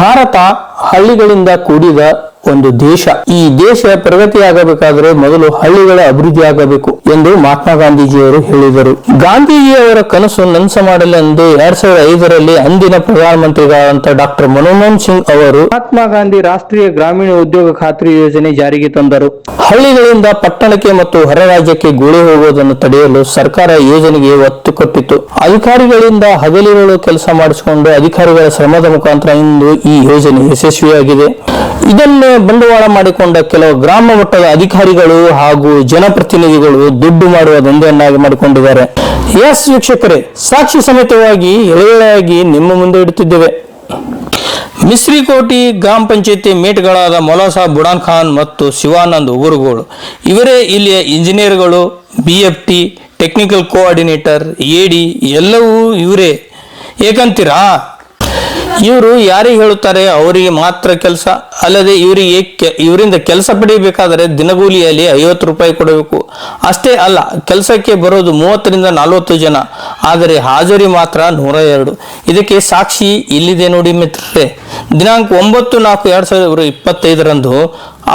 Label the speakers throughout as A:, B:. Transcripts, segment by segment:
A: भारत ಹಳ್ಳಿಗಳಿಂದ ಕೂಡಿದ ಒಂದು ದೇಶ ಈ ದೇಶ ಪ್ರಗತಿಯಾಗಬೇಕಾದರೆ ಮೊದಲು ಹಳ್ಳಿಗಳ ಅಭಿವೃದ್ಧಿ ಆಗಬೇಕು ಎಂದು ಮಹಾತ್ಮ ಗಾಂಧೀಜಿಯವರು ಹೇಳಿದರು ಗಾಂಧೀಜಿಯವರ ಕನಸು ನನಸ ಮಾಡಲೆಂದು ಎರಡ್ ಸಾವಿರದ ಐದರಲ್ಲಿ ಅಂದಿನ ಪ್ರಧಾನಮಂತ್ರಿಗಳಾದಂತಹ ಡಾಕ್ಟರ್ ಮನಮೋಹನ್ ಸಿಂಗ್ ಅವರು ಮಹಾತ್ಮ ಗಾಂಧಿ ರಾಷ್ಟ್ರೀಯ ಗ್ರಾಮೀಣ ಉದ್ಯೋಗ ಖಾತ್ರಿ ಯೋಜನೆ ಜಾರಿಗೆ ತಂದರು ಹಳ್ಳಿಗಳಿಂದ ಪಟ್ಟಣಕ್ಕೆ ಮತ್ತು ಹೊರ ರಾಜ್ಯಕ್ಕೆ ಗೂಳಿ ಹೋಗುವುದನ್ನು ತಡೆಯಲು ಸರ್ಕಾರ ಯೋಜನೆಗೆ ಒತ್ತು ಕೊಟ್ಟಿತ್ತು ಅಧಿಕಾರಿಗಳಿಂದ ಹಗಲಿರುಳು ಕೆಲಸ ಮಾಡಿಸಿಕೊಂಡು ಅಧಿಕಾರಿಗಳ ಶ್ರಮದ ಮುಖಾಂತರ ಇಂದು ಈ ಯೋಜನೆ ಯಶಸ್ವಿಯಾಗಿದೆ ಇದನ್ನೇ ಬಂಡವಾಳ ಮಾಡಿಕೊಂಡ ಕೆಲವು ಗ್ರಾಮ ಮಟ್ಟದ ಅಧಿಕಾರಿಗಳು ಹಾಗೂ ಜನಪ್ರತಿನಿಧಿಗಳು ದುಡ್ಡು ಮಾಡುವ ದಂಧೆಯನ್ನಾಗಿ ಮಾಡಿಕೊಂಡಿದ್ದಾರೆ ಎಸ್ ವೀಕ್ಷಕರೇ ಸಾಕ್ಷಿ ಸಮೇತವಾಗಿ ಎಳೆಯಾಗಿ ನಿಮ್ಮ ಮುಂದೆ ಇಡುತ್ತಿದ್ದೇವೆ ಮಿಸ್ರಿಕೋಟಿ ಗ್ರಾಮ ಪಂಚಾಯತಿ ಮೇಟ್ಗಳಾದ ಮೊಲಾಸಾ ಬುಡಾನ್ ಖಾನ್ ಮತ್ತು ಶಿವಾನಂದ್ ಉಗುರುಗಳು ಇವರೇ ಇಲ್ಲಿಯ ಇಂಜಿನಿಯರ್ಗಳು B F T technical coordinator AD ಎಲ್ಲವೂ ಇವರೇ ಏಕಂತೀರಾ ಇವರು ಯಾರಿಗೆ ಹೇಳುತ್ತಾರೆ ಅವರಿಗೆ ಮಾತ್ರ ಕೆಲಸ ಅಲ್ಲದೆ ಇವರಿಗೆ ಇವರಿಂದ ಕೆಲಸ ಪಡೆಯಬೇಕಾದರೆ ದಿನಗೂಲಿಯಲ್ಲಿ ಐವತ್ತು ರೂಪಾಯಿ ಕೊಡಬೇಕು ಅಷ್ಟೇ ಅಲ್ಲ ಕೆಲಸಕ್ಕೆ ಬರೋದು ಮೂವತ್ತರಿಂದ ನಲವತ್ತು ಜನ ಆದರೆ ಹಾಜರಿ ಮಾತ್ರ ನೂರ ಎರಡು ಇದಕ್ಕೆ ಸಾಕ್ಷಿ ಇಲ್ಲಿದೆ ನೋಡಿ ಮಿತ್ರರೇ ದಿನಾಂಕ ಒಂಬತ್ತು ನಾಲ್ಕು ಎರಡು ಸಾವಿರದ ಇಪ್ಪತ್ತೈದರಂದು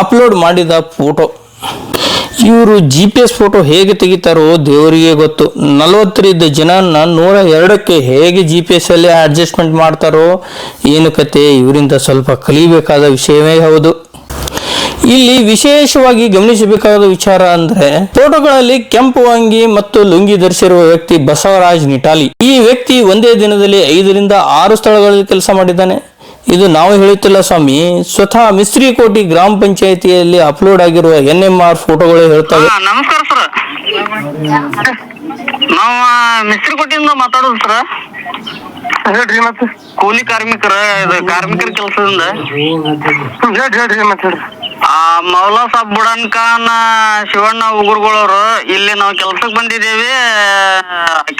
A: ಅಪ್ಲೋಡ್ ಮಾಡಿದ ಫೋಟೋ ಇವರು ಜಿ ಪಿ ಎಸ್ ಫೋಟೋ ಹೇಗೆ ತೆಗಿತಾರೋ ದೇವರಿಗೆ ಗೊತ್ತು ನಲವತ್ತರಿದ್ದ ಜನನ ನೂರ ಎರಡಕ್ಕೆ ಹೇಗೆ ಜಿ ಪಿ ಎಸ್ ಅಲ್ಲಿ ಅಡ್ಜಸ್ಟ್ಮೆಂಟ್ ಮಾಡ್ತಾರೋ ಏನು ಕತೆ ಇವರಿಂದ ಸ್ವಲ್ಪ ಕಲಿಬೇಕಾದ ವಿಷಯವೇ ಹೌದು ಇಲ್ಲಿ ವಿಶೇಷವಾಗಿ ಗಮನಿಸಬೇಕಾದ ವಿಚಾರ ಅಂದ್ರೆ ಫೋಟೋಗಳಲ್ಲಿ ಕೆಂಪು ಅಂಗಿ ಮತ್ತು ಲುಂಗಿ ಧರಿಸಿರುವ ವ್ಯಕ್ತಿ ಬಸವರಾಜ್ ನಿಟಾಲಿ ಈ ವ್ಯಕ್ತಿ ಒಂದೇ ದಿನದಲ್ಲಿ ಐದರಿಂದ ಆರು ಸ್ಥಳಗಳಲ್ಲಿ ಕೆಲಸ ಮಾಡಿದ್ದಾನೆ ಇದು ನಾವು ಹೇಳುತ್ತಿಲ್ಲ ಸ್ವಾಮಿ ಸ್ವತಃ ಕೋಟಿ ಗ್ರಾಮ ಪಂಚಾಯತಿಯಲ್ಲಿ ಅಪ್ಲೋಡ್ ಆಗಿರುವ ಎನ್ ಎಂ ಆರ್ ಫೋಟೋಗಳು ಹೇಳ್ತವೆ
B: ನಮಸ್ಕಾರ ಸರ್ ನಾವು ಮಿಸ್ತ್ರಿಕೋಟಿಯಿಂದ ಮಾತಾಡೋದು ಸರ್
C: ಹೇಳ್ರಿ ಮತ್ತೆ ಕೂಲಿ ಕಾರ್ಮಿಕರ ಇದು ಕಾರ್ಮಿಕರ ಕೆಲಸದಿಂದ ಹೇಳ್ರಿ ಹೇಳ್ರಿ ಮತ್ತೆ
B: ಆ ಮೌಲಾ ಸಾಬ್ ಬುಡನ್ ಖಾನ್ ಶಿವಣ್ಣ ಉಗುರುಗಳವರು ಇಲ್ಲಿ ನಾವು ಕೆಲ್ಸಕ್ಕೆ ಬಂದಿದ್ದೇವೆ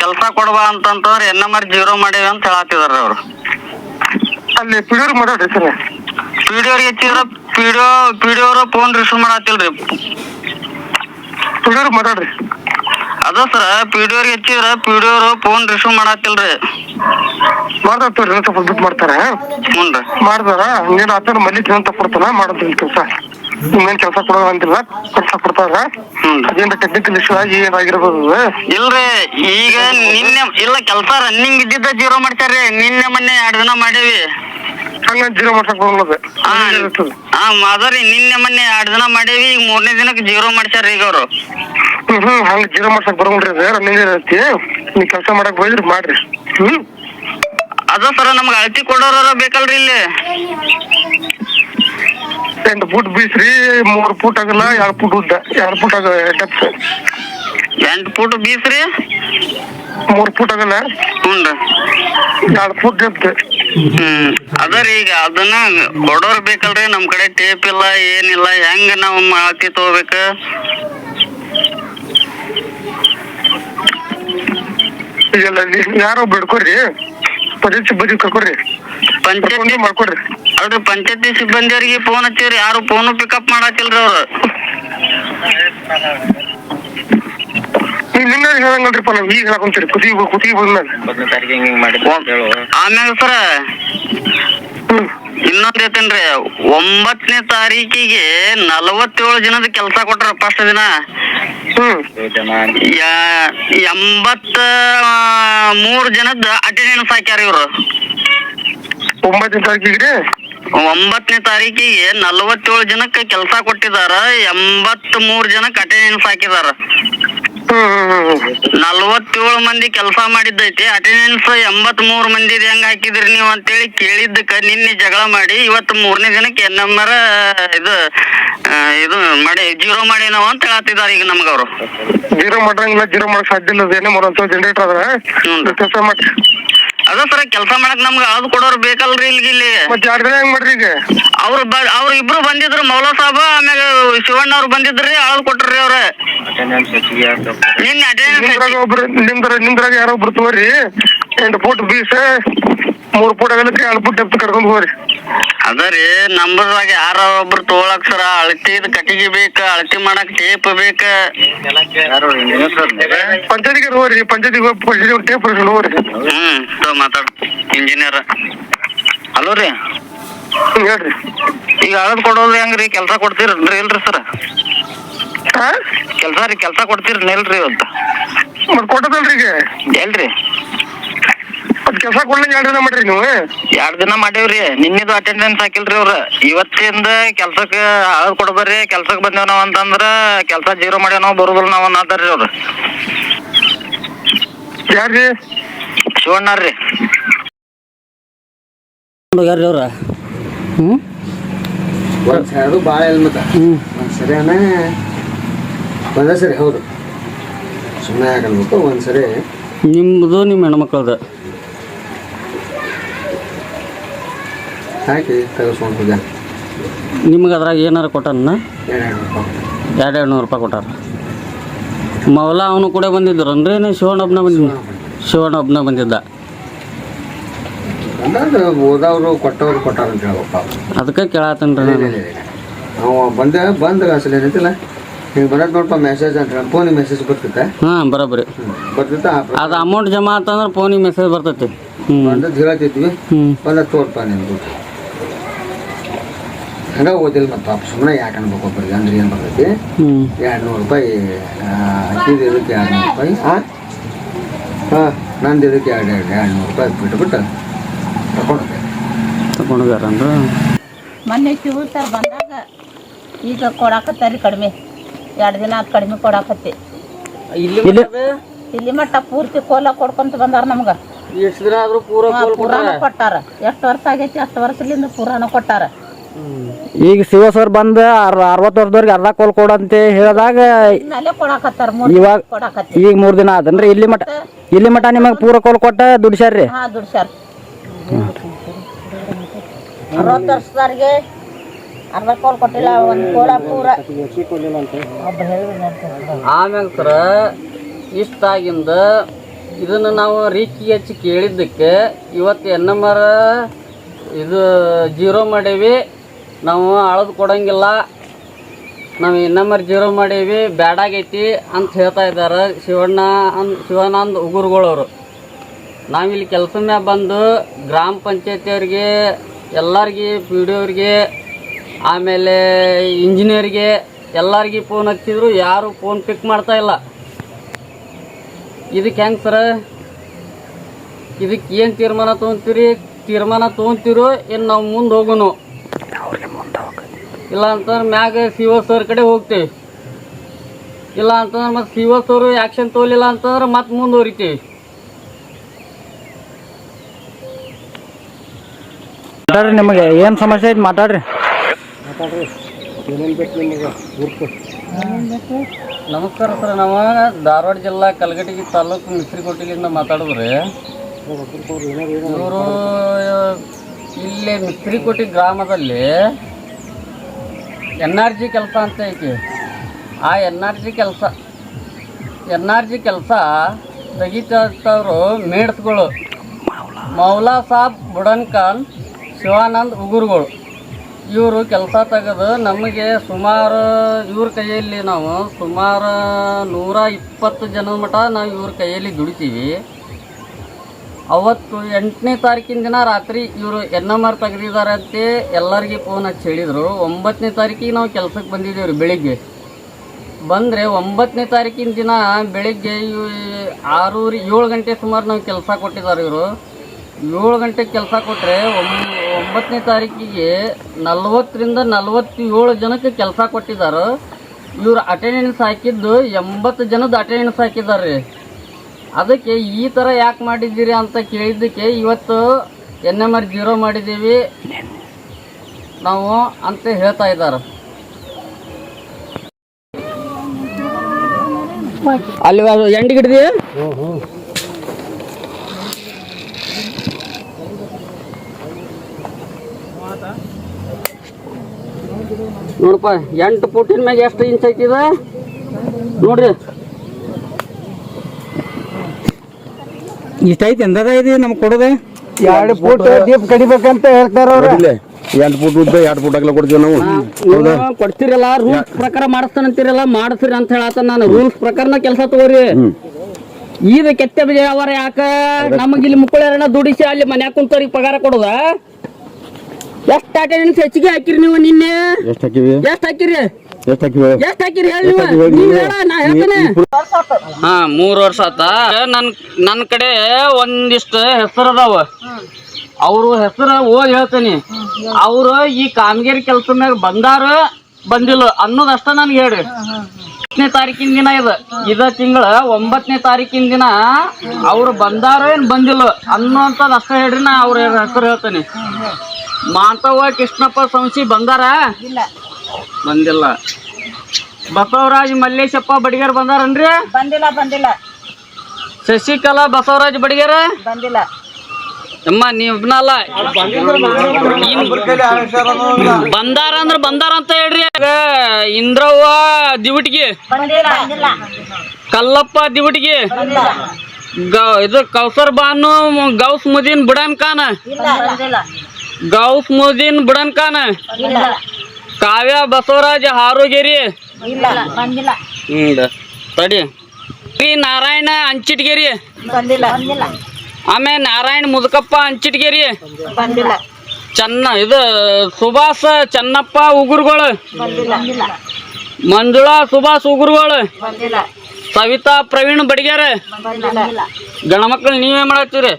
B: ಕೆಲಸ ಕೊಡಬಾ ಅಂತಂತಂದ್ರೆ ಎನ್ ಎಂ ಆರ್ ಜೀರೋ ಮಾಡೇವಿ ಅಂತ ಹೇಳತ್ತಿದಾರೆ ಅವರು ಅಲ್ಲಿ ಪಿಡಿಯೋರ್ ಮಾತಾಡ್ರಿ ಸರ್ ಪಿಡಿಯೋರ್ ಹೆಚ್ಚಿದ್ರ ಪಿಡಿಯೋ ಪಿಡಿಯೋರು ಫೋನ್ ರಿಸೀವ್
C: ಮಾಡತ್ತಿಲ್ರಿ ಪಿಡಿಯೋರ್ ಮಾತಾಡ್ರಿ ಅದ ಸರ ಪಿಡಿಯೋರ್ ಹೆಚ್ಚಿದ್ರ ಪಿಡಿಯೋರು ಫೋನ್ ರಿಸೀವ್ ಮಾಡತ್ತಿಲ್ರಿ ಮಾಡ್ತಾರೆ ತೋರಿ ಸ್ವಲ್ಪ ಬಿಟ್ಟು ಮಾಡ್ತಾರೆ ಹ್ಞೂ ರೀ ಮಾಡ್ತಾರ ನೀನು ಆತರ ಮಲ್ಲಿ ತಿನ್ನಂತ ಕೊಡ್ತಾನ ಮಾಡೋದಿಲ್ಲ ಕೆಲಸ ಕೆಲಸ ಕೊಡೋದು ಅಂತಿಲ್ಲ ಕೆಲಸ ಕೊಡ್ತಾರ ಅದೇನ್ ಟೆಕ್ನಿಕಲ್ ಇಶ್ಯೂ ಆಗಿ ಏನಾಗಿರ್ಬೋದು
B: ಇಲ್ರಿ ಈಗ ನಿನ್ನೆ ಇಲ್ಲ ಕೆಲಸ ರನ್ನಿಂಗ್ ಇದ್ದಿದ್ದ ಜೀರೋ ಮಾಡ್ತಾರ್ರಿ ನಿನ್ನೆ ಮೊನ್ನೆ ಎರಡು ದಿನ ಮಾಡೇವಿ ಹಂಗ ಜೀರೋ ಮಾಡ್ಸಕ್ ಆ ಹಾ ಅದರಿ ನಿನ್ನೆ ಮೊನ್ನೆ ಎರಡು ದಿನ ಮಾಡೇವಿ ಈಗ ಮೂರನೇ ದಿನಕ್ಕೆ ಜೀರೋ ಮಾಡ್ಸ್ಯಾರ ಈಗ ಅವ್ರು ಹ್ಮ್ ಹಂಗ ಜೀರೋ ಮಾಡ್ಸಕ್ ಬರಲ್ರಿ ಸರ್ ನೀರ್
C: ಇರತ್ತಿ ನೀ ಕೆಲಸ ಮಾಡಕ್ ಹೋಗಿದ್ರಿ ಮಾಡ್ರಿ ಹ್ಮ್
B: ಅದ ಸರ ನಮ್ಗೆ ಅಳತಿ ಕೊಡೋರ ಬೇಕಲ್ರಿ ಇಲ್ಲಿ ಎಂಟು ಫುಟ್ ಬೀಸ್ರಿ ಮೂರು
C: ಫುಟ್ ಆಗಲ್ಲ ಎರಡು ಫುಟ್ ಉದ್ದ ಎರಡು ಫುಟ್ ಆಗ ಡೆಪ್ತ್ ಎಂಟು ಫುಟ್ ಬೀಸ್ರಿ
B: ಮೂರು ಫುಟ್ ಆಗಲ್ಲ ಹ್ಞೂ ಎರಡು ಫುಟ್ ಡೆಪ್ತ್ ಹ್ಮ್ ಅದ ರೀ ಈಗ ಅದನ್ನ ಕೊಡೋರ್ ಬೇಕಲ್ರಿ ನಮ್ ಕಡೆ ಟೇಪ್ ಇಲ್ಲ ಏನಿಲ್ಲ ಹೆಂಗ ನಾವ್ ಅಳತಿ ತಗೋಬೇಕ ಈಗೆಲ್ಲ ಯಾರೋ ಬಿಡ್ಕೊಡ್ರಿ ಪರಿಚಯ ಬದಿ ಕರ್ಕೊಡ್ರಿ ಪಂಚಾಯತ್ ಮಾಡ್ಕೊಡ್ರಿ ಅಲ್ರಿ ಪಂಚಾಯತಿ ಸಿಬ್ಬಂದಿಯವರಿಗೆ ಫೋನ್ ಹಚ್ಚಿವ್ರಿ ಯಾರು ಫೋನು ಪಿಕಪ್ ಮಾಡಾತಿಲ್ರಿ ಅವ್ರು ಮಾಡಿ ಆಮ್ಯಾಗ ಸರ ಇನ್ನೊಂದ್ ಐತೇನ್ರಿ ಒಂಬತ್ತನೇ ತಾರೀಕಿಗೆ ನಲವತ್ತೇಳು ಜನದ ಕೆಲಸ ಕೊಟ್ರ ಫಸ್ಟ್ ದಿನ ಯಾ- ಎಂಬತ್ತ ಮೂರ್ ಜನದ ಅಟೆಂಡೆನ್ಸ್ ಹಾಕ್ಯಾರ ಇವ್ರು ಒಂಬತ್ತನೇ ತಾರೀಕಿಗೆ ರೀ ಒಂಬತ್ತನೇ ತಾರೀಕಿಗೆ ನಲವತ್ತೇಳು ಜನಕ್ಕೆ ಕೆಲಸ ಕೊಟ್ಟಿದಾರ ಎಂಬತ್ ಮೂರ್ ಜನ ಅಟೆಂಡೆನ್ಸ್ ಹಾಕಿದಾರ ನಲವತ್ತೇಳು ಮಂದಿ ಕೆಲಸ ಮಾಡಿದ್ದೈತಿ ಅಟೆಂಡೆನ್ಸ್ ಎಂಬತ್ ಮೂರ್ ಮಂದಿ ಹೆಂಗ್ ಹಾಕಿದ್ರಿ ನೀವು ಅಂತೇಳಿ ಕೇಳಿದ್ದಕ್ಕ ನಿನ್ನೆ ಜಗಳ ಮಾಡಿ ಇವತ್ತು ಮೂರನೇ ದಿನಕ್ಕೆ ಎನ್ ಇದು ಇದು ಮಾಡಿ ಜೀರೋ ಮಾಡಿ ನೋ ಅಂತ ಹೇಳತ್ತಿದ್ದಾರೆ ಈಗ ನಮ್ಗ ಅವರು
C: ಜೀರೋ ಮಾಡ್ರಂಗಿಲ್ಲ ಜೀರೋ ಮಾಡಕ್ ಸಾಧ್ಯ ಇಲ್ಲ ಜನರೇಟರ್ ಆದ್ರೆ ಕೆಲಸ ಮಾಡಿ
B: ಅದ ಸರ ಕೆಲಸ ಮಾಡಕ್ ನಮ್ಗೆ ಅದು ಕೊಡೋರು ಬೇಕಲ್ರಿ ಇಲ್ಲಿಗೆ ಇಲ್ಲಿ ಮತ್ತೆ ಮಾಡ್ರಿ ಈಗ ಅವ್ರು ಬ ಅವ್ರು ಇಬ್ರು ಬಂದಿದ್ರು ಮೌಲಾ ಸಾಬ ಆಮೇಲೆ ಶಿವಣ್ಣ ಅವ್ರು ಬಂದಿದ್ರಿ ಆಳು ಕೊಟ್ರಿ ಅವ್ರ ನಿನ್ನ ಅದೇ ನಿಮ್ದ್ರಾಗ ಒಬ್ರು
C: ನಿಮ್ದ್ರಾಗ ಯಾರೋ ಬರ್ತವ್ರಿ ಎಂಟು ಬೀಸ ಮೂರು ಫುಟ್ ಆಗಲತ್ರಿ ಎರಡು ಫುಟ್ ಎತ್ತು ಕರ್ಕೊಂಡು ಹೋಗ್ರಿ
B: ಅದರಿ ನಂಬರ್ದಾಗ ಯಾರ ಒಬ್ರು ತೊಗೊಳಕ್ ಸರ ಅಳತಿದ್ ಕಟ್ಟಿಗೆ ಬೇಕ ಅಳತಿ ಮಾಡಕ್ ಟೇಪ್ ಬೇಕ ಪಂಚಾಯತಿಗೆ ಹೋಗ್ರಿ ಪಂಚಾಯತಿಗೆ ಹೋಗಿ ಪಂಚಾಯತಿ ಟೇಪ್ ಹೋಗ್ರಿ ಹ್ಮ್ ಸೊ ಮಾತಾಡ ಇಂಜಿನಿಯರ್
C: ಹಲೋ ರೀ ಹೇಳ್ರಿ ಈಗ ಅಳದ್ ಕೊಡೋದು ರೀ ಕೆಲಸ ಕೊಡ್ತೀರನ್ರಿ ಇಲ್ರಿ ಸರ್ ಕೆಲಸ ರೀ ಕೆಲಸ ಕೊಡ್ತೀರಿ ಇಲ್ರಿ ಅಂತ ಕೊಟ್ಟದಲ್ರಿ ಈಗ ಎಲ್ರಿ ಅದ್ ಕೆಲಸ ಕೊಡ್ಲಿಂಗ್ ಎರಡ್ ದಿನ ಮಾಡ್ರಿ ನೀವು ಎರಡು ದಿನ ಮಾಡೇವ್ರಿ ನಿನ್ನೆದು ಅಟೆಂಡೆನ್ಸ್ ಹಾಕಿಲ್ರಿ ಅವ್ರ ಇವತ್ತಿಂದ ಕೆಲ್ಸಕ್ಕ ಆಳ್ ಕೊಡ್ಬರ್ರಿ ಕೆಲ್ಸಕ್ ಬಂದೇವ್ ನಾವ್ ಅಂತಂದ್ರ ಕೆಲ್ಸ ಜೀರೋ ಮಾಡ್ಯಾವ ನಾವ್ ಬರೋದಿಲ್ಲ ನಾವ್ ಅನ್ನತಾರ್ರಿ ಅವ್ರ ಯಾರ್ರಿ ಶಿವಣ್ಣಾರ್ರಿ
B: ಯಾರ್ರಿ ಅವ್ರ ಹ್ಮ್ ಅದು ಭಾಳ ಹೆಲ್ಮೆತ ಹ್ಮ್ ಒಂದ್ಸರಿ ಅನ್ನ ಸರಿ ಹೌದು ಸುಮ್ಮನೆ ಆಗಲ್ಬೇಕು ಒಂದ್ಸರಿ ನಿಮ್ಮದು ನಿಮ್ಮ ಹೆಣ್ಮಕ್ಳದ
A: ಹಾಕಿ ತೆಗೆಸ್ಕೊಂಡು
B: ನಿಮ್ಗೆ ಅದ್ರಾಗ ಏನಾರು ಕೊಟ್ಟನ ಎರಡು ಎರಡು ನೂರು ರೂಪಾಯಿ ಕೊಟ್ಟಾರ ಮೌಲ ಅವನು ಕೂಡ ಬಂದಿದ್ದರು ಅಂದ್ರೆ ಏನು ಶಿವಣ್ಣೊಬ್ಬನ ಬಂದಿದ್ದ ಶಿವಣ್ಣೊಬ್ಬನ ಬಂದಿದ್ದ ಓದವ್ರು ಕೊಟ್ಟವ್ರು ಕೊಟ್ಟಾರ ಅಂತ ಅದಕ್ಕೆ ಕೇಳತ್ತೇನ್ರಿ ನಾನು ಅವ ಬಂದೆ ಬಂದ್ರೆ ಅಸಲ ಏನೈತಿಲ್ಲ ಹಿಂಗೆ ಬರೋದು ನೋಡಪ್ಪ ಮೆಸೇಜ್ ಅಂತ ಫೋನಿಗೆ ಮೆಸೇಜ್ ಬರ್ತೈತೆ ಹಾಂ ಬರೋಬ್ಬರಿ ಬರ್ತೈತೆ ಅದು ಅಮೌಂಟ್ ಜಮಾ ಆತಂದ್ರೆ ಫೋನಿಗೆ ಮೆಸೇಜ್ ಬರ್ತೈತಿ ಹ್ಞೂ ಅಂತ ಹ್ಞೂ ಬಂದ ತೋರ್ಪ ನಿಮ್ಗೆ ಹಂಗ ಓದಿಲ್ಲ ಮತ್ತ ಪಾಪ ಸುಮ್ಮನೆ ಯಾಕೆ ಅನ್ಬೇಕು ಒಬ್ಬರಿಗೆ ಅಂದ್ರೆ ಏನು ಬರ್ತೈತಿ ಎರಡು ನೂರು ರೂಪಾಯಿ ಇದಕ್ಕೆ ಎರಡು ನೂರು ರೂಪಾಯಿ ಹಾಂ
C: ಹಾಂ ನಂದು ಇದಕ್ಕೆ ಎರಡು ಎರಡು ಎರಡು ನೂರು ರೂಪಾಯಿ ಬಿಟ್ಬಿಟ್ಟು ತಗೊಂಡ್ರೆ
B: ತಗೊಂಡಾರ ಅಂದ್ರೆ ಮೊನ್ನೆ ಸರ್ ಬಂದಾಗ ಈಗ ಕೊಡಾಕತ್ತಾರಿ ಕಡಿಮೆ ಎರಡು ದಿನ ಕಡಿಮೆ ಕೊಡಾಕತ್ತಿ ಇಲ್ಲಿ ಇಲ್ಲಿ ಮಟ್ಟ ಪೂರ್ತಿ ಕೋಲ ಕೊಡ್ಕೊಂತ ಬಂದಾರ ನಮ್ಗೆ ಎಷ್ಟು ದಿನ ಆದ್ರೂ ಪೂರ ಪುರಾಣ ಕೊಟ್ಟಾರ ಎಷ್ಟು ವರ್ಷ ಆಗೈತಿ ಅಷ್ಟು ವರ್ಷದಿಂದ ಪುರಾಣ ಕೊಟ್ಟಾರ ಈಗ ಶಿವ ಸರ್ ಬಂದ ಅರವತ್ ವರ್ಷದವ್ರಿಗೆ ಅರ್ಧ ಕೋಲ್ ಅಂತ ಹೇಳಿದಾಗ ಇವಾಗ ಈಗ ಮೂರ್ ದಿನ ಆದನ್ರಿ ಇಲ್ಲಿ ಮಠ ಇಲ್ಲಿ ಮಠ ನಿಮಗೆ ಪೂರ ಕೋಲ್ ಕೊಟ್ಟ ದುಡ್ಸ್ಯಾರ್ರಿ ರೀ ವರ್ಷದವ್ರಿಗೆ ಅರ್ಧ ಕೋಲ್ ಇಷ್ಟಾಗಿಂದ ಇದನ್ನ ನಾವು ರೀಚಿ ಹೆಚ್ಚಿ ಕೇಳಿದ್ದಕ್ಕೆ ಇವತ್ತು ಎನ್ನಮರ ಇದು ಜೀರೋ ಮಾಡೇವಿ ನಾವು ಅಳದು ಕೊಡೋಂಗಿಲ್ಲ ನಾವು ಇನ್ನೊಮ್ಮೆ ಜೀರೋ ಮಾಡೀವಿ ಬ್ಯಾಡಾಗೈತಿ ಅಂತ ಹೇಳ್ತಾ ಇದ್ದಾರೆ ಶಿವಣ್ಣ ಅಂದ್ ಶಿವಾನಂದ್ ಉಗುರುಗಳವರು ನಾವಿಲ್ಲಿ ಕೆಲಸ ಮ್ಯಾಗ ಬಂದು ಗ್ರಾಮ ಪಂಚಾಯತಿಯವ್ರಿಗೆ ಎಲ್ಲರಿಗೆ ಪಿ ಡಿ ಅವ್ರಿಗೆ ಆಮೇಲೆ ಇಂಜಿನಿಯರ್ಗೆ ಎಲ್ಲರಿಗೆ ಫೋನ್ ಹಚ್ಚಿದ್ರು ಯಾರು ಫೋನ್ ಪಿಕ್ ಮಾಡ್ತಾ ಇಲ್ಲ ಇದಕ್ಕೆ ಹೆಂಗೆ ಸರ ಇದಕ್ಕೆ ಏನು ತೀರ್ಮಾನ ತೊಗೊತೀರಿ ತೀರ್ಮಾನ ತೊಗೊತೀರೋ ಏನು ನಾವು ಮುಂದೆ ಹೋಗೋನು ಇಲ್ಲ ಅಂತಂದ್ರೆ ಮ್ಯಾಗ ಸಿ ಒ ಸರ್ ಕಡೆ ಹೋಗ್ತೇವೆ ಇಲ್ಲ ಅಂತಂದ್ರೆ ಮತ್ತೆ ಸಿ ಒ ಸರ್ ಆಕ್ಷನ್ ತೋಲಿಲ್ಲ ಅಂತಂದ್ರೆ ಮತ್ತೆ ಮುಂದುವರಿತೇವೆ
C: ಮಾತಾಡ್ರಿ ನಿಮಗೆ ಏನು ಸಮಸ್ಯೆ ಐತಿ ಮಾತಾಡ್ರಿ
B: ನಮಸ್ಕಾರ ಸರ್ ನಾವು ಧಾರವಾಡ ಜಿಲ್ಲಾ ಕಲಗಟಿ ತಾಲೂಕು ಮಿಸ್ತ್ರಿಕೋಟಿಲಿಂದ ಮಾತಾಡಿದ್ರಿ ಇವರು ಇಲ್ಲಿ ಮಿಸ್ರಿಕೋಟಿ ಗ್ರಾಮದಲ್ಲಿ ಎನ್ ಆರ್ ಜಿ ಕೆಲಸ ಅಂತ ಐತಿ ಆ ಎನ್ ಆರ್ ಜಿ ಕೆಲಸ ಎನ್ ಆರ್ ಜಿ ಕೆಲಸ ತೆಗಿತವರು ಮೇಡ್ಸ್ಗಳು ಮೌಲಾ ಸಾಬ್ ಖಾನ್ ಶಿವಾನಂದ್ ಉಗುರುಗಳು ಇವರು ಕೆಲಸ ತೆಗೆದು ನಮಗೆ ಸುಮಾರು ಇವ್ರ ಕೈಯಲ್ಲಿ ನಾವು ಸುಮಾರು ನೂರ ಇಪ್ಪತ್ತು ಜನದ ಮಟ್ಟ ನಾವು ಇವ್ರ ಕೈಯಲ್ಲಿ ದುಡಿತೀವಿ ಅವತ್ತು ಎಂಟನೇ ತಾರೀಕಿನ ದಿನ ರಾತ್ರಿ ಇವರು ಎನ್ ಎಮ್ ಆರ್ ತೆಗೆದಿದ್ದಾರಂತೆ ಎಲ್ಲರಿಗೆ ಫೋನ್ ಹಚ್ಚಿ ಹೇಳಿದರು ಒಂಬತ್ತನೇ ತಾರೀಕಿಗೆ ನಾವು ಕೆಲಸಕ್ಕೆ ಬಂದಿದ್ದೇವೆ ರೀ ಬೆಳಿಗ್ಗೆ ಬಂದರೆ ಒಂಬತ್ತನೇ ತಾರೀಕಿನ ದಿನ ಬೆಳಿಗ್ಗೆ ಇವು ಆರೂರಿ ಏಳು ಗಂಟೆ ಸುಮಾರು ನಾವು ಕೆಲಸ ಕೊಟ್ಟಿದ್ದಾರೆ ಇವರು ಏಳು ಗಂಟೆಗೆ ಕೆಲಸ ಕೊಟ್ಟರೆ ಒಂಬತ್ತನೇ ತಾರೀಕಿಗೆ ನಲ್ವತ್ತರಿಂದ ನಲ್ವತ್ತೇಳು ಜನಕ್ಕೆ ಕೆಲಸ ಕೊಟ್ಟಿದ್ದಾರೆ ಇವರು ಅಟೆಂಡೆನ್ಸ್ ಹಾಕಿದ್ದು ಎಂಬತ್ತು ಜನದ ಅಟೆಂಡೆನ್ಸ್ ಹಾಕಿದ್ದಾರೆ ರೀ ಅದಕ್ಕೆ ಈ ಥರ ಯಾಕೆ ಮಾಡಿದ್ದೀರಿ ಅಂತ ಕೇಳಿದ್ದಕ್ಕೆ ಇವತ್ತು ಎನ್ ಎಮ್ ಆರ್ ಜೀರೋ ಮಾಡಿದ್ದೀವಿ ನಾವು ಅಂತ ಹೇಳ್ತಾ ಇದ್ದಾರೆ ಅಲ್ಲಿ ಎಂಡಿ ಗಿಡದಿ ನೋಡಪ್ಪ ಎಂಟು ಫುಟಿನ ಮ್ಯಾಗ ಎಷ್ಟು ಇಂಚ್ ಐತಿದ ನೋಡ್ರಿ
C: ಇಷ್ಟೈತಿ ಎಂದದ ಇದೆ ನಮ್ಗೆ ಕೊಡೋದು ಎರಡು ಫೂಟ್ ದೀಪ ಕಡಿಬೇಕಂತ ಹೇಳ್ತಾರ ಎರಡು ಫೂಟ್ ಉದ್ದ ಎರಡು ಫೂಟ್ ಆಗಲ್ಲ ಕೊಡ್ತೀವಿ ನಾವು ಕೊಡ್ತೀರಲ್ಲ ಕೊಡ್ತಿರಲ್ಲ ರೂಲ್ಸ್
B: ಪ್ರಕಾರ ಮಾಡಿಸ್ತಾನಂತಿರಲ್ಲ ಮಾಡಿಸ್ರಿ ಅಂತ ಹೇಳತ್ತ ನಾನು ರೂಲ್ಸ್ ಪ್ರಕಾರ ಕೆಲಸ ತಗೋರಿ ಈಗ ಕೆತ್ತೆ ಬಜೆ ಯಾಕ ನಮಗೆ ಇಲ್ಲಿ ಮುಕ್ಕಳರನ್ನ ದುಡಿಸಿ ಅಲ್ಲಿ ಮನ್ಯಾಗ ಕುಂತವ್ರಿಗೆ ಪಗಾರ ಕೊಡುದ ಎಷ್ಟು ಅಟೆಂಡೆನ್ಸ್ ಹೆಚ್ಚಿಗೆ ಹಾಕಿರಿ ನೀವು ನಿನ್ನೆ ಎಷ್ಟು ಎಷ್ಟು ಹಾಕಿರಿ ಹಾ ಮೂರ್ ವರ್ಷ ಆತ ನನ್ ನನ್ ಕಡೆ ಒಂದಿಷ್ಟು ಹೆಸರು ಅದಾವ ಅವ್ರು ಹೆಸರು ಹೋಗಿ ಹೇಳ್ತೇನೆ ಅವ್ರು ಈ ಕಾಮಗಾರಿ ಕೆಲಸ ಮ್ಯಾಗ ಬಂದಾರ ಬಂದಿಲ್ಲ ಅನ್ನೋದಷ್ಟ ನನ್ಗೆ ಹೇಳಿ ಹತ್ತನೇ ತಾರೀಕಿನ ದಿನ ಇದು ಇದ ತಿಂಗಳ ಒಂಬತ್ತನೇ ತಾರೀಕಿನ ದಿನ ಅವ್ರು ಬಂದಾರ ಏನ್ ಬಂದಿಲ್ಲ ಅನ್ನೋಂಥದ್ದು ಅಷ್ಟೇ ಹೇಳ್ರಿ ನಾ ಅವ್ರ ಹೆಸರು ಹೇಳ್ತೇನೆ ಮಾಂತವ್ವ ಕೃಷ್ಣಪ್ಪ ಸಂಸಿ ಬಂದಾರ ಬಂದಿಲ್ಲ ಬಸವರಾಜ್ ಮಲ್ಲೇಶಪ್ಪ ಬಡಿಗೇರ್ ಬಂದಾರನ್ರಿ ಬಂದಿಲ್ಲ ಬಂದಿಲ್ಲ ಶಶಿಕಲಾ ಬಸವರಾಜ್ ಬಡಿಗೇರ ಬಂದಿಲ್ಲ ಅಮ್ಮ ನೀವ್ನಲ್ಲ ಬಂದಾರ ಅಂದ್ರ ಬಂದಾರ ಅಂತ ಹೇಳ್ರಿ ಇಂದ್ರವ್ವ ದಿವಟಿಗೆ ಕಲ್ಲಪ್ಪ ದಿವಟಿಗೆ ಇದು ಕೌಸರ್ ಬಾನು ಗೌಸ್ ಮುದೀನ್ ಬುಡನ್ ಖಾನ ಗೌಸ್ ಮುದೀನ್ ಬುಡನ್ ಖಾನ ಕಾವ್ಯ ಬಸವರಾಜ ಹಾರುಗೇರಿ ಹ್ಞೂ ತಡಿ ಶ್ರೀ ನಾರಾಯಣ ಅಂಚಿಟ್ಗೇರಿ ಆಮೇಲೆ ನಾರಾಯಣ ಮುದಕಪ್ಪ ಅಂಚಿಟ್ಗೇರಿ ಚನ್ನ ಇದು ಸುಭಾಷ ಚನ್ನಪ್ಪ ಉಗುರುಗಳು ಮಂಜುಳಾ ಸುಭಾಷ್ ಉಗುರುಗಳು ಸವಿತಾ ಪ್ರವೀಣ್ ಗಣ ಮಕ್ಳು ನೀವೇ ಮಾಡತ್ತೀರಿ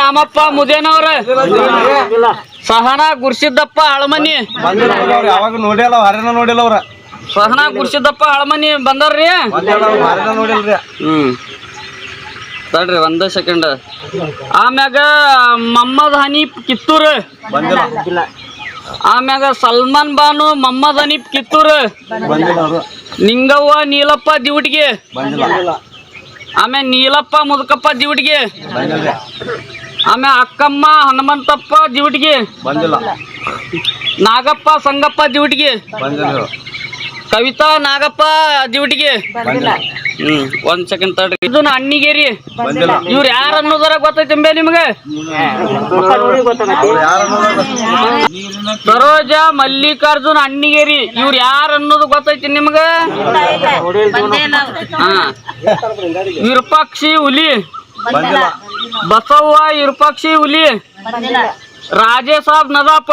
B: ರಾಮಪ್ಪ ಮುದೇನವ್ರ ಸಹನಾ ಗುರ್ಸಿದ್ದಪ್ಪ ಹಳಮನಿ ಸಹನಾ ಗುರ್ಸಿದ್ದಪ್ಪ ಹಳಮನಿ ಬಂದಾರ್ರಿ ಹ್ಮ್ ತಡ್ರಿ ಒಂದ ಸೆಕೆಂಡ್ ಆಮ್ಯಾಗ ಮಮ್ಮದ್ ಹನಿ ಕಿತ್ತೂರ್ ಆಮ್ಯಾಗ ಸಲ್ಮಾನ್ ಬಾನು ಮಮ್ಮದ್ ಅನೀಪ್ ಕಿತ್ತೂರು ನಿಂಗವ್ವ ನೀಲಪ್ಪ ದಿವಟಿಗೆ ಆಮೇಲೆ ನೀಲಪ್ಪ ಮುದುಕಪ್ಪ ದಿವಟಿಗೆ ಆಮೇಲೆ ಅಕ್ಕಮ್ಮ ಹನುಮಂತಪ್ಪ ದಿವಟಿಗೆ ನಾಗಪ್ಪ ಸಂಗಪ್ಪ ದಿವಟಿಗೆ ಕವಿತಾ ನಾಗಪ್ಪ ಡ್ಯೂಟಿಗೆ ಹ್ಮ್ ಒಂದ್ ಸೆಕೆಂಡ್ ತರ್ಡ್ ಇದು ಅಣ್ಣಿಗೇರಿ ಇವ್ರು ಯಾರ ಅನ್ನೋದರ ಬೇ ನಿಮ್ಗೆ ಸರೋಜ ಮಲ್ಲಿಕಾರ್ಜುನ್ ಅಣ್ಣಿಗೇರಿ ಇವ್ರು ಯಾರ ಅನ್ನೋದು ಗೊತ್ತೈತಿ ನಿಮ್ಗೆ ವಿರೂಪಾಕ್ಷಿ ಹುಲಿ ಬಸವ್ವ ವಿರೂಪಾಕ್ಷಿ ಹುಲಿ ರಾಜೇಶಾಬ್ ನದಾಪ್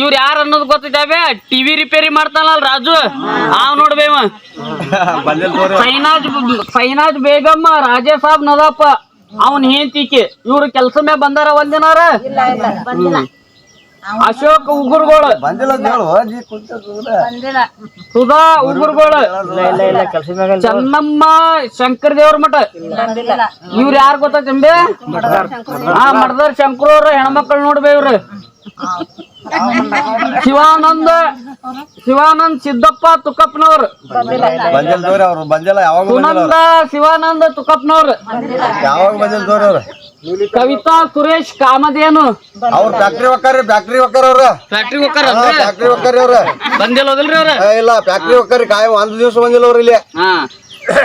B: ಇವ್ರ ಯಾರ ಅನ್ನೋದ್ ಗೊತ್ತಿದಾವೆ ಟಿವಿ ರಿಪೇರಿ ಮಾಡ್ತಾನಲ್ ರಾಜು ಅವ್ ನೋಡ್ಬೇವ ಸೈನಾಜ್ ಸೈನಾಜ್ ಬೇಗಮ್ಮ ರಾಜೇಶಾಬ್ ನದಾಪ ಅವನ್ ಹೇಂತಿಕೆ ಇವ್ರ ಕೆಲ್ಸ ಮೇಲೆ ಬಂದಾರ ಒಂದಿನಾರ ಅಶೋಕ್ ಉಗುರುಗಳು ಸುಧಾ ಉಗುರುಗಳು ಚನ್ನಮ್ಮ ಶಂಕರ್ ದೇವ್ರ ಮಠ ಇವ್ರ ಯಾರು ಗೊತ್ತಾ ಚಂಬೆ ಹಾ ಮಠದ ಶಂಕರ್ ಅವ್ರ ಹೆಣ್ಮಕ್ಳು ನೋಡ್ಬೇ ಇವ್ರು ಶಿವಾನಂದ ಶಿವಾನಂದ್ ಸಿದ್ದಪ್ಪ ತುಕಪ್ನವ್ರ ಅವ್ರು ಯಾವಾಗ ಸುನಂದ ಶಿವಾನಂದ ತುಕಪ್ನವ್ರ ಯಾವಾಗ ಬಂಜಲ್ ಕವಿತಾ ಸುರೇಶ್ ಕಾಮದೇನು ಅವ್ರ ಫ್ಯಾಕ್ಟ್ರಿ ಹೊಕ್ಕಾರಿ ಫ್ಯಾಕ್ಟ್ರಿ ಹೊಕ್ಕಾರ ಅವ್ರ ಫ್ಯಾಕ್ಟ್ರಿ ಫ್ಯಾಕ್ಟ್ರಿ ಅವ್ರ ಬಂದಿಲ್ಲ ಇಲ್ಲ ಫ್ಯಾಕ್ಟ್ರಿ ಹೊಕ್ಕಾರಿ ಕಾಯ ಒಂದು ದಿವಸ ಬಂದಿಲ್ಲ ಅವ್ರ ಇಲ್ಲಿ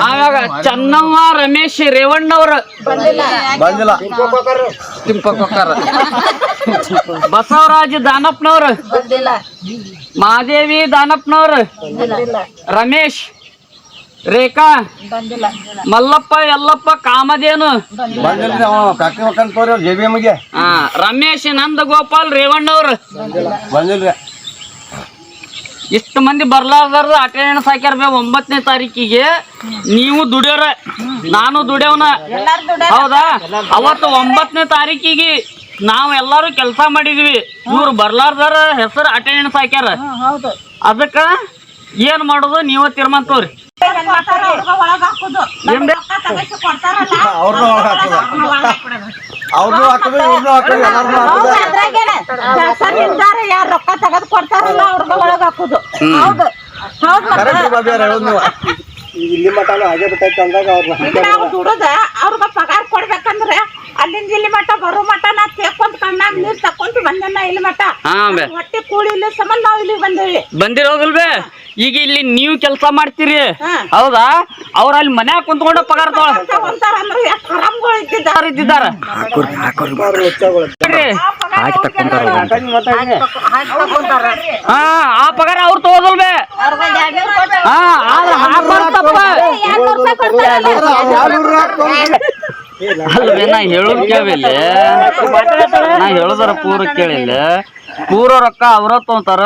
B: ಆವಾಗ ಚನ್ನಮ್ಮ ರಮೇಶ್ ರೇವಣ್ಣ ಬಂದಿಲ್ಲ ಬಸವರಾಜ್ ದಾನಪ್ಪನವ್ರ ಮಹಾದೇವಿ ದಾನಪ್ಪನವ್ರ ರಮೇಶ್ ರೇಖಾ ಮಲ್ಲಪ್ಪ ಎಲ್ಲಪ್ಪ ಕಾಮದೇನು ರಮೇಶ್ ನಂದ ಗೋಪಾಲ್ ರೇವಣ್ಣವ್ರು ಬಂದಿಲ್ಲ ಇಷ್ಟು ಮಂದಿ ಬರ್ಲಾರ್ದಾರ ಅಟೆಂಡೆನ್ಸ್ ಹಾಕ್ಯಾರ ಒಂಬತ್ತನೇ ತಾರೀಕಿಗೆ ನೀವು ದುಡಿಯೋರ ನಾನು ದುಡಿಯೋನ ಹೌದಾ ಅವತ್ತು ಒಂಬತ್ತನೇ ತಾರೀಕಿಗೆ ನಾವು ಎಲ್ಲರೂ ಕೆಲಸ ಮಾಡಿದ್ವಿ ಇವ್ರು ಬರ್ಲಾರ್ದಾರ ಹೆಸರು ಅಟೆಂಡೆನ್ಸ್ ಹಾಕ್ಯಾರ ಅದಕ್ಕ ಏನ್ ಮಾಡೋದು ನೀವ ತೀರ್ಮಾನ ತೋರಿ ಅವ್ರನ್ನೂ ಇವ್ರನ್ನೂ ಯಾರು ರೊಕ್ಕ ತೆಗೆದು ಕೊಡ್ತಾರಲ್ಲ ಒಳಗ ಹಾಕುದು ಹೌದು ಇಲ್ಲಿ ಕೊಡ್ಬೇಕಂದ್ರೆ ಅಲ್ಲಿಂದ ಇಲ್ಲಿ ಮಠ ಬರೋ ಮಠ ನಾ ಕಣ್ಣಾಗ ನೀರ್ ತಕೊಂಡ್ ಇಲ್ಲಿ ಹೊಟ್ಟೆ ಇಲ್ಲಿ ಈಗ ಇಲ್ಲಿ ನೀವು ಕೆಲಸ ಮಾಡ್ತೀರಿ ಹೌದಾ ಅವ್ರ ಅಲ್ಲಿ ಮನ್ಯಾಗ ಕುಂತ್ಕೊಂಡ ಪಗಾರ ಇದ್ದಿದ್ದಾರ ಹಾ ಆ ಪಗಾರ ಅವ್ರು ತಗೋದಲ್ವೇ ಹಾ ಅಲ್ವೇ ನಾ ಹೇಳೋದ್ ಕೇಳಿಲ್ಲ ನಾ ಹೇಳೋದರ ಪೂರ ಕೇಳಿಲ್ಲ ಪೂರ ರೊಕ್ಕ ಅವ್ರ ತಗೊಂತಾರ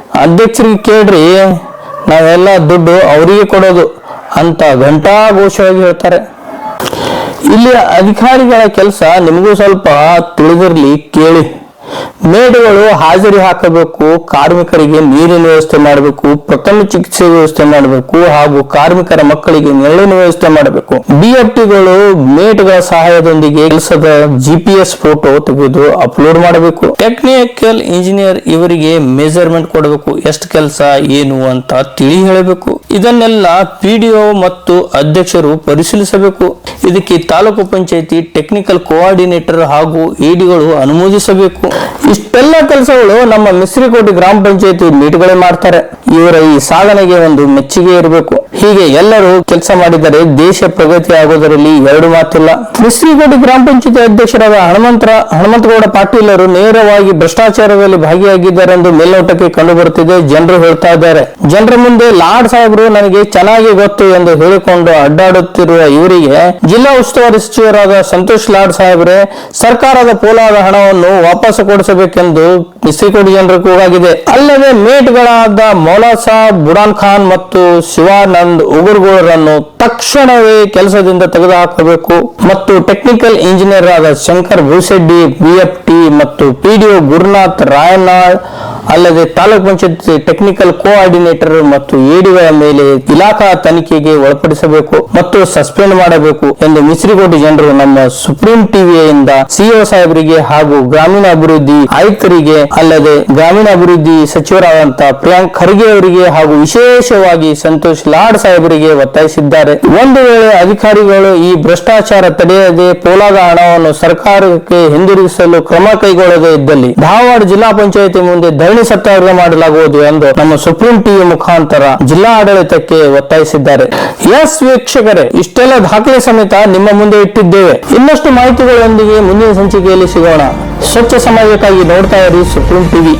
A: ಅಧ್ಯಕ್ಷರಿಗೆ ಕೇಳ್ರಿ ನಾವೆಲ್ಲ ದುಡ್ಡು ಅವರಿಗೆ ಕೊಡೋದು ಅಂತ ಘಂಟಾ ಘೋಷವಾಗಿ ಹೇಳ್ತಾರೆ ಇಲ್ಲಿ ಅಧಿಕಾರಿಗಳ ಕೆಲಸ ನಿಮಗೂ ಸ್ವಲ್ಪ ತಿಳಿದಿರಲಿ ಕೇಳಿ ಮೇಡುಗಳು ಹಾಜರಿ ಹಾಕಬೇಕು ಕಾರ್ಮಿಕರಿಗೆ ನೀರಿನ ವ್ಯವಸ್ಥೆ ಮಾಡಬೇಕು ಪ್ರಥಮ ಚಿಕಿತ್ಸೆ ವ್ಯವಸ್ಥೆ ಮಾಡಬೇಕು ಹಾಗೂ ಕಾರ್ಮಿಕರ ಮಕ್ಕಳಿಗೆ ನೆರಳಿನ ವ್ಯವಸ್ಥೆ ಮಾಡಬೇಕು ಬಿಎಫ್ಟಿಗಳು ಮೇಟ್ಗಳ ಸಹಾಯದೊಂದಿಗೆ ಕೆಲಸದ ಜಿಪಿಎಸ್ ಫೋಟೋ ತೆಗೆದು ಅಪ್ಲೋಡ್ ಮಾಡಬೇಕು ಟೆಕ್ನಿಕಲ್ ಇಂಜಿನಿಯರ್ ಇವರಿಗೆ ಮೆಜರ್ಮೆಂಟ್ ಕೊಡಬೇಕು ಎಷ್ಟು ಕೆಲಸ ಏನು ಅಂತ ತಿಳಿ ಹೇಳಬೇಕು ಇದನ್ನೆಲ್ಲ ಪಿಡಿಒ ಮತ್ತು ಅಧ್ಯಕ್ಷರು ಪರಿಶೀಲಿಸಬೇಕು ಇದಕ್ಕೆ ತಾಲೂಕು ಪಂಚಾಯತಿ ಟೆಕ್ನಿಕಲ್ ಕೋಆರ್ಡಿನೇಟರ್ ಹಾಗೂ ಇಡಿಗಳು e ಅನುಮೋದಿಸಬೇಕು ಇಷ್ಟೆಲ್ಲ ಕೆಲಸಗಳು ನಮ್ಮ ಮಿಸ್ರಿಕೋಟೆ ಗ್ರಾಮ ಪಂಚಾಯತಿ ಮೀಟ್ಗಳೇ ಮಾಡ್ತಾರೆ ಇವರ ಈ ಸಾಧನೆಗೆ ಒಂದು ಮೆಚ್ಚುಗೆ ಇರಬೇಕು ಹೀಗೆ ಎಲ್ಲರೂ ಕೆಲಸ ಮಾಡಿದರೆ ದೇಶ ಪ್ರಗತಿ ಆಗೋದರಲ್ಲಿ ಎರಡು ಮಾತಿಲ್ಲ ಮಿಸ್ರಿಕೋಟೆ ಗ್ರಾಮ ಪಂಚಾಯತಿ ಅಧ್ಯಕ್ಷರಾದ ಹನುಮಂತರ ಹನುಮಂತಗೌಡ ಪಾಟೀಲರು ನೇರವಾಗಿ ಭ್ರಷ್ಟಾಚಾರದಲ್ಲಿ ಭಾಗಿಯಾಗಿದ್ದಾರೆಂದು ಮೇಲ್ನೋಟಕ್ಕೆ ಕಂಡು ಬರುತ್ತಿದೆ ಜನರು ಹೇಳ್ತಾ ಇದ್ದಾರೆ ಜನರ ಮುಂದೆ ಲಾರ್ಡ್ ಸಾಹೇಬರು ನನಗೆ ಚೆನ್ನಾಗಿ ಗೊತ್ತು ಎಂದು ಹೇಳಿಕೊಂಡು ಅಡ್ಡಾಡುತ್ತಿರುವ ಇವರಿಗೆ ಜಿಲ್ಲಾ ಉಸ್ತುವಾರಿ ಸಚಿವರಾದ ಸಂತೋಷ್ ಲಾಡ್ ಸಾಹೇಬ್ರೆ ಸರ್ಕಾರದ ಪೋಲಾದ ಹಣವನ್ನು ವಾಪಸ್ ಕೊಡಿಸಬೇಕೆಂದು ಸಿಕೊಡಿ ಜನರು ಕೂಗಾಗಿದೆ ಅಲ್ಲದೆ ಮೇಟ್ಗಳಾದ ಮೌಲಾಸಾ ಬುರಾನ್ ಖಾನ್ ಮತ್ತು ಶಿವಾನಂದ್ ಉಗುರ್ಗೋಳರನ್ನು ತಕ್ಷಣವೇ ಕೆಲಸದಿಂದ ತೆಗೆದು ಹಾಕಬೇಕು ಮತ್ತು ಟೆಕ್ನಿಕಲ್ ಇಂಜಿನಿಯರ್ ಆದ ಶಂಕರ್ ಭೂಸೆಡ್ಡಿ ಟಿ ಮತ್ತು ಪಿಡಿಒ ಗುರುನಾಥ್ ರಾಯನಾಳ್ ಅಲ್ಲದೆ ತಾಲೂಕ್ ಪಂಚಾಯತ್ ಟೆಕ್ನಿಕಲ್ ಕೋಆರ್ಡಿನೇಟರ್ ಮತ್ತು ಎಡಿಗಳ ಮೇಲೆ ಇಲಾಖಾ ತನಿಖೆಗೆ ಒಳಪಡಿಸಬೇಕು ಮತ್ತು ಸಸ್ಪೆಂಡ್ ಮಾಡಬೇಕು ಎಂದು ಮಿಸ್ರಿಗೋಡು ಜನರು ನಮ್ಮ ಸುಪ್ರೀಂ ಟಿವಿಯಿಂದ ಸಿಒ ಸಾಹೇಬರಿಗೆ ಹಾಗೂ ಗ್ರಾಮೀಣಾಭಿವೃದ್ಧಿ ಆಯುಕ್ತರಿಗೆ ಅಲ್ಲದೆ ಗ್ರಾಮೀಣಾಭಿವೃದ್ಧಿ ಸಚಿವರಾದಂತ ಪ್ರಿಯಾಂಕ್ ಖರ್ಗೆ ಅವರಿಗೆ ಹಾಗೂ ವಿಶೇಷವಾಗಿ ಸಂತೋಷ್ ಲಾಡ್ ಸಾಹೇಬರಿಗೆ ಒತ್ತಾಯಿಸಿದ್ದಾರೆ ಒಂದು ವೇಳೆ ಅಧಿಕಾರಿಗಳು ಈ ಭ್ರಷ್ಟಾಚಾರ ತಡೆಯದೆ ಪೋಲಾದ ಹಣವನ್ನು ಸರ್ಕಾರಕ್ಕೆ ಹಿಂದಿರುಗಿಸಲು ಕ್ರಮ ಕೈಗೊಳ್ಳದೇ ಇದ್ದಲ್ಲಿ ಧಾರವಾಡ ಜಿಲ್ಲಾ ಪಂಚಾಯಿತಿ ಮುಂದೆ ಧರಣಿ ಸತ್ಯಾಗ್ರಹ ಮಾಡಲಾಗುವುದು ಎಂದು ನಮ್ಮ ಸುಪ್ರೀಂ ಟಿವಿ ಮುಖಾಂತರ ಜಿಲ್ಲಾ ಆಡಳಿತಕ್ಕೆ ಒತ್ತಾಯಿಸಿದ್ದಾರೆ ಎಸ್ ವೀಕ್ಷಕರೇ ಇಷ್ಟೆಲ್ಲ ದಾಖಲೆ ಸಮೇತ ನಿಮ್ಮ ಮುಂದೆ ಇಟ್ಟಿದ್ದೇವೆ ಇನ್ನಷ್ಟು ಮಾಹಿತಿಗಳೊಂದಿಗೆ ಮುಂದಿನ ಸಂಚಿಕೆಯಲ್ಲಿ ಸಿಗೋಣ ಸ್ವಚ್ಛ ಸಮಾಜಕ್ಕಾಗಿ ನೋಡ್ತಾ ಇರಿ ಸುಪ್ರೀಂ
C: ಟಿವಿ